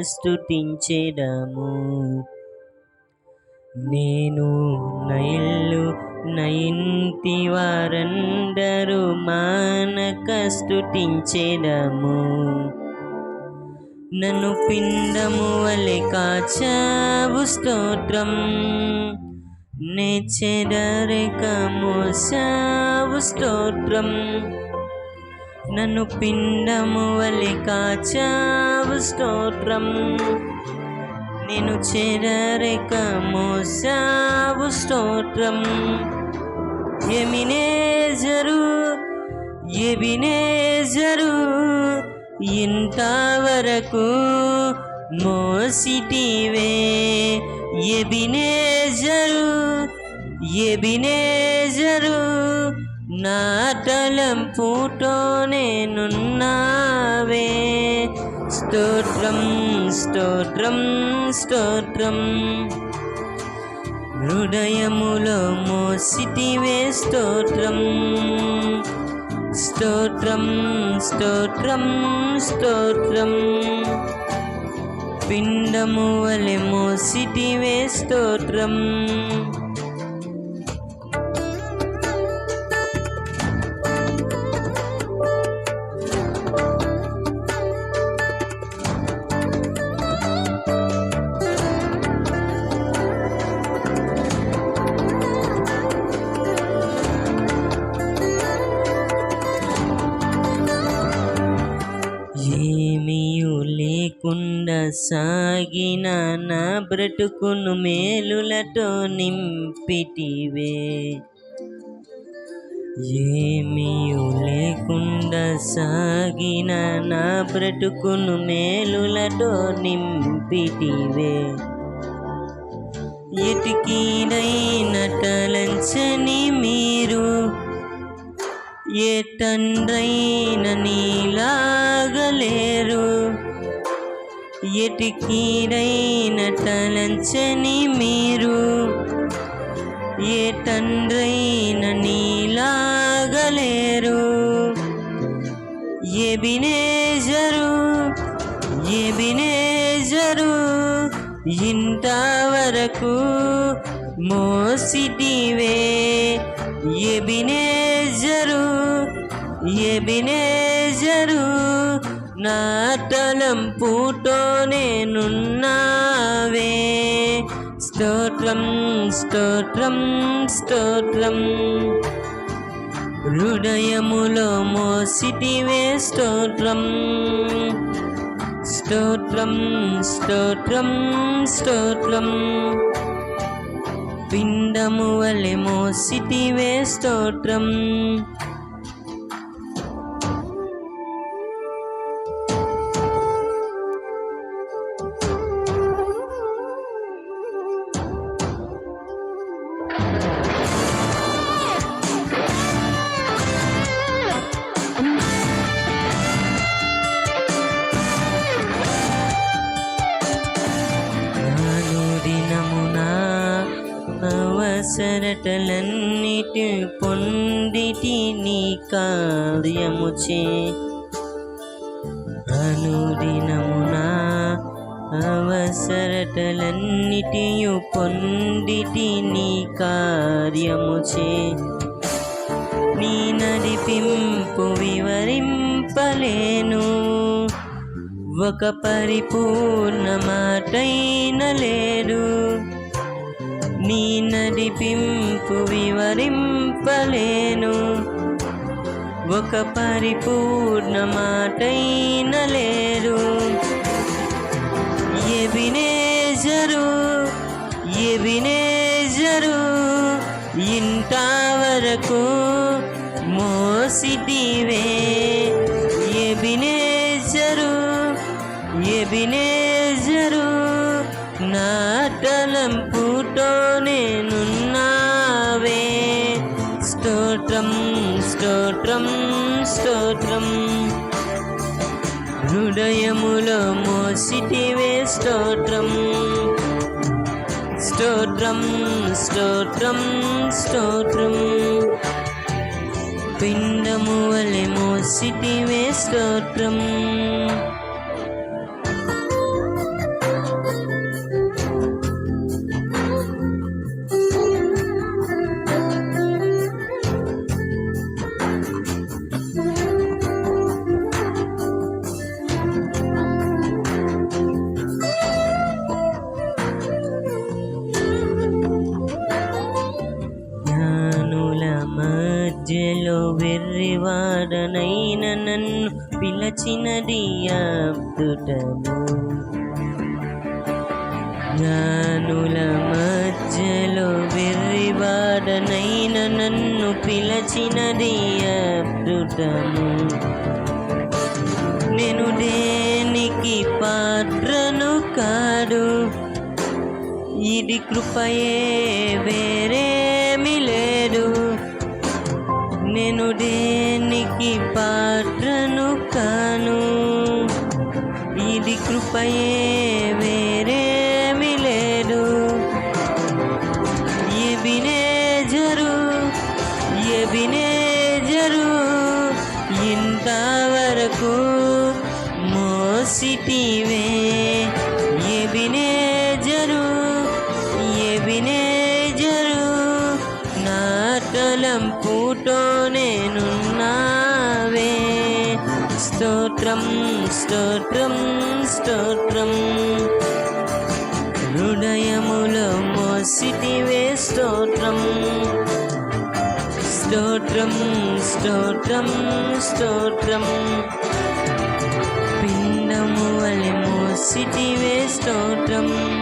స్తుతించెదము నేను నైల్లు నయింటి వారందరూ మానక స్తుతించెదము నన్ను పిండము వలె కాచావు స్తోత్రం. నే చెదరిక మోసావు స్తోత్రం. నన్ను పిండము వలె కాచావు స్తోత్రం. నేను చెరక మోసావు స్తోత్రం. ఎమినేజరు ఎబినేజరు ఇంతవరకు మోసిటివే. ఎబినేజరు ఎబినేజరు నా తలంపుతో నేనున్నావే స్తోత్రం స్తోత్రం స్తోత్రం. హృదయములో మోసిటివే స్తోత్రం. స్తోత్రం స్తోత్రం స్తోత్రం. పిండము వలె మోసిటివే స్తోత్రం. సాగిన నా బ్రతుకును మేలులతో నింపిటివే ఏమీయు లేకుండా సాగిన నా బ్రతుకును మేలులతో నింపిటివే ఎటికీనైన తలంచని మీరు ఏ తండ్రైన నీలాగలే. ఎటికీరైన తలంచని మీరు ఏ తండ్రైన నీలాగలేరు. ఎబినేజరు ఎబినేజరు ఇంతవరకు మోసిటివే. ఎబినేజరు ఎబినేజరు నా తలంపుతో నేనున్నావే స్తోత్రం స్తోత్రం స్తోత్రం. హృదయములో మోసిటివే స్తోత్రం. స్తోత్రం స్తోత్రం స్తోత్రం. పిండము వలె మోసిటివే స్తోత్రం. సరటలన్నిటి పొందిటి నీ కార్యముచే. అనుదినమున అవసరటలన్నిటియు పొందిటి నీ కార్యముచే. నీ నడిపింపు వివరింపలేను. ఒక పరిపూర్ణ మాటైన లేడు. నీ నడిపింపు వివరింపలేను. ఒక పరిపూర్ణ మాటైన లేరు. ఎబినేజరు ఎబినేజరు ఇంతవరకు మోసిటివే. ఎబినేజరు ఎబినేజరు నా తలంపుతో నేనున్నావే. స్తోత్రం స్తోత్రం స్తోత్రం. హృదయములో మోసిటివే స్తోత్రం. స్తోత్రం స్తోత్రం స్తోత్రం. పిండము వలె మోసిటివే స్తోత్రం. పిలచినది అద్భుతము. జ్ఞానుల మధ్యలో వెర్రివాడనైన నన్ను పిలచినది అద్భుతము. నేను దేనికి పాత్రను కాడు ఇది కృపయే వేరేమి లేదు. నేను దే ఈ పాత్రను కాను. ఇది కృపయే వేరేమి లేదు. ఎబినేజరు ఎబినేజరు ఇంతవరకు మోసిటివే. ఎబినేజరు ఎబినేజరు నా తలంపుతో స్తోత్రం స్తోత్రం స్తోత్రం. హృదయములో మోసిటివే స్తోత్రం. స్తోత్రం స్తోత్రం స్తోత్రం. పిండము వలె మోసిటివే స్తోత్రం.